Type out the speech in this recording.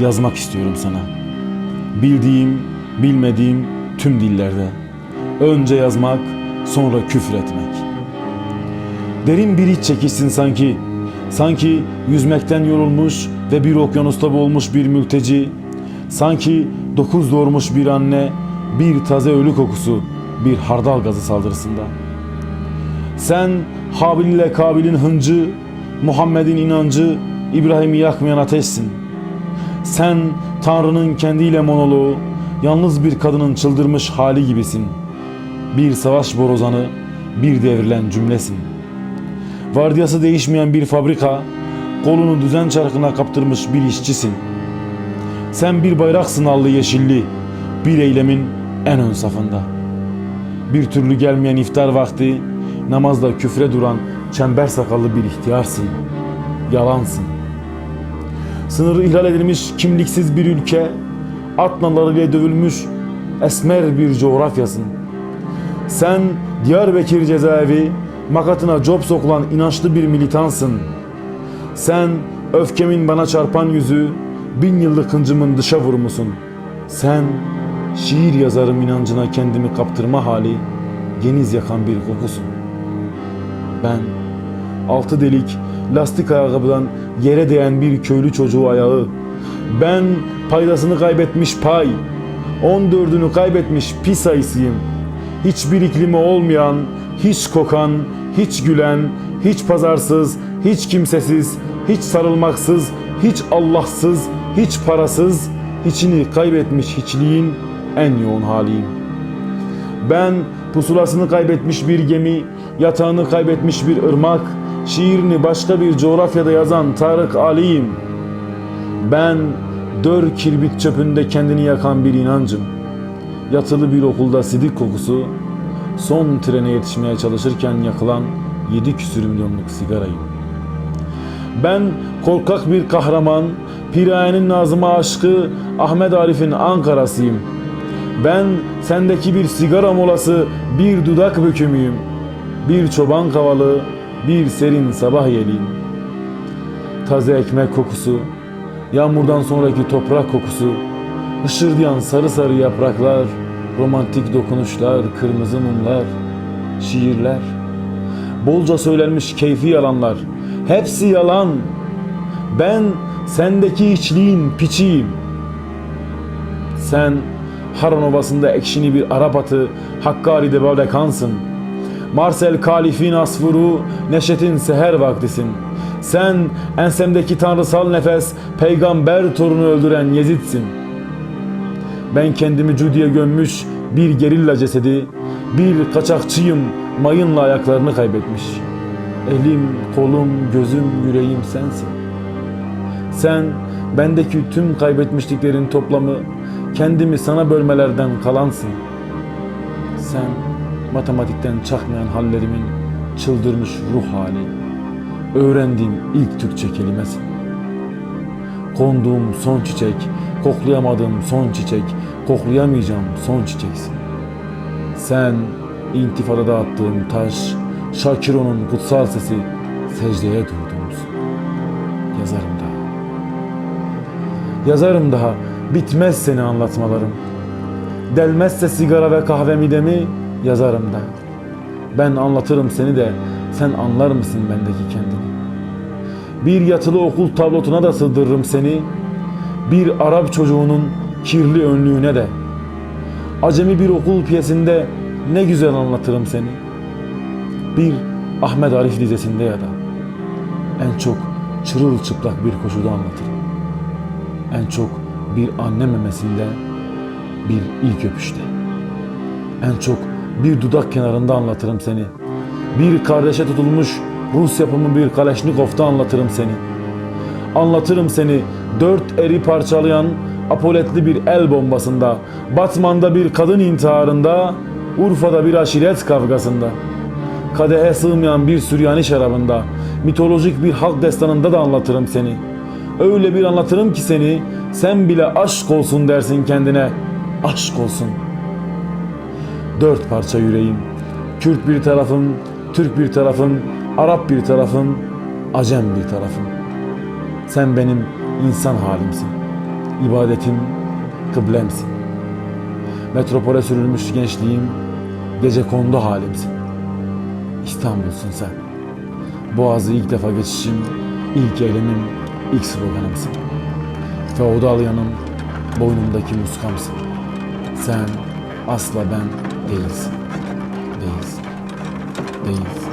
yazmak istiyorum sana. Bildiğim, bilmediğim tüm dillerde. Önce yazmak, sonra küfür etmek. Derin bir iç çekişsin sanki. Sanki yüzmekten yorulmuş ve bir okyanusta boğulmuş bir mülteci. Sanki dokuz doğurmuş bir anne, bir taze ölü kokusu, bir hardal gazı saldırısında. Sen Habil ile Kabil'in hıncı, Muhammed'in inancı, İbrahim'i yakmayan ateşsin. Sen Tanrı'nın kendiyle monoloğu, yalnız bir kadının çıldırmış hali gibisin. Bir savaş borozanı, bir devrilen cümlesin. Vardiyası değişmeyen bir fabrika, kolunu düzen çarkına kaptırmış bir işçisin. Sen bir bayraksın allı yeşilli, bir eylemin en ön safında. Bir türlü gelmeyen iftar vakti, namazda küfre duran çember sakallı bir ihtiyarsın. Yalansın. Sınırı ihlal edilmiş kimliksiz bir ülke, atnalarıyla dövülmüş esmer bir coğrafyasın. Sen Diyarbakır cezaevi, makatına cop sokulan inançlı bir militansın. Sen öfkemin bana çarpan yüzü, bin yıllık hıncımın dışa vurmusun. Sen şiir yazarım inancına kendimi kaptırma hali, geniz yakan bir kokusun. Ben altı delik lastik ayakkabıdan yere değen bir köylü çocuğu ayağı. Ben paydasını kaybetmiş pay, on dördünü kaybetmiş pis sayısıyım. Hiçbir iklimi olmayan, hiç kokan, hiç gülen, hiç pazarsız, hiç kimsesiz, hiç sarılmaksız, hiç Allahsız, hiç parasız, hiçini kaybetmiş hiçliğin en yoğun haliyim. Ben pusulasını kaybetmiş bir gemi, yatağını kaybetmiş bir ırmak, şiirini başka bir coğrafyada yazan Tarık Ali'yim. Ben dör kirbit çöpünde kendini yakan bir inancım. Yatılı bir okulda sidik kokusu, son trene yetişmeye çalışırken yakılan yedi küsür milyonluk sigarayım. Ben korkak bir kahraman, Piraye'nin Nazım'a aşkı, Ahmet Arif'in Ankara'sıyım. Ben sendeki bir sigara molası, bir dudak bükümüyüm. Bir çoban kavalı, bir serin sabah yeliyim. Taze ekmek kokusu, yağmurdan sonraki toprak kokusu, hışırdayan sarı sarı yapraklar, romantik dokunuşlar, kırmızı mumlar, şiirler, bolca söylenmiş keyfi yalanlar, hepsi yalan. Ben sendeki içliğin piçiyim. Sen Haran Ovası'nda ekşini bir Arap atı, Hakkari'de böyle kansın. Marcel Kalif'in asfuru, Neşet'in seher vaktisin. Sen ensemdeki tanrısal nefes, peygamber torunu öldüren Yezid'sin. Ben kendimi Cudi'ye gömmüş bir gerilla cesedi, bir kaçakçıyım mayınla ayaklarını kaybetmiş. Elim, kolum, gözüm, yüreğim sensin. Sen bendeki tüm kaybetmişliklerin toplamı, kendimi sana bölmelerden kalansın. Sen matematikten çakmayan hallerimin çıldırmış ruh hali, öğrendiğim ilk Türkçe kelimesin. Konduğum son çiçek, koklayamadığım son çiçek, koklayamayacağım son çiçeksin. Sen intifadada attığım taş, Şakiro'nun kutsal sesi, secdeye durduğumuz. Yazarım daha. Yazarım daha, bitmez seni anlatmalarım. Delmezse sigara ve kahve midemi, yazarım da. Ben anlatırım seni de, sen anlar mısın bendeki kendini? Bir yatılı okul tablotuna da sığdırırım seni, bir Arap çocuğunun kirli önlüğüne de. Acemi bir okul piyesinde ne güzel anlatırım seni. Bir Ahmet Arif dizesinde ya da en çok çırılçıplak bir koşuda anlatırım. En çok bir anne memesinde, bir ilk öpüşte. En çok bir dudak kenarında anlatırım seni. Bir kardeşe tutulmuş Rus yapımı bir Kaleşnikov'ta anlatırım seni. Anlatırım seni dört eri parçalayan apoletli bir el bombasında, Batman'da bir kadın intiharında, Urfa'da bir aşiret kavgasında, kadehe sığmayan bir Süryani şarabında, mitolojik bir halk destanında da anlatırım seni. Öyle bir anlatırım ki seni, sen bile aşk olsun dersin kendine, aşk olsun. Dört parça yüreğim, Kürt bir tarafım, Türk bir tarafım, Arap bir tarafım, Acem bir tarafım. Sen benim insan halimsin. ibadetim, kıblemsin. Metropole sürülmüş gençliğim, gece kondu halimsin. İstanbul'sun sen. Boğazı ilk defa geçişim, ilk eylemim, ilk sloganımsın. Feodal yanım, boynumdaki muskamsın. Sen asla ben these, these, these.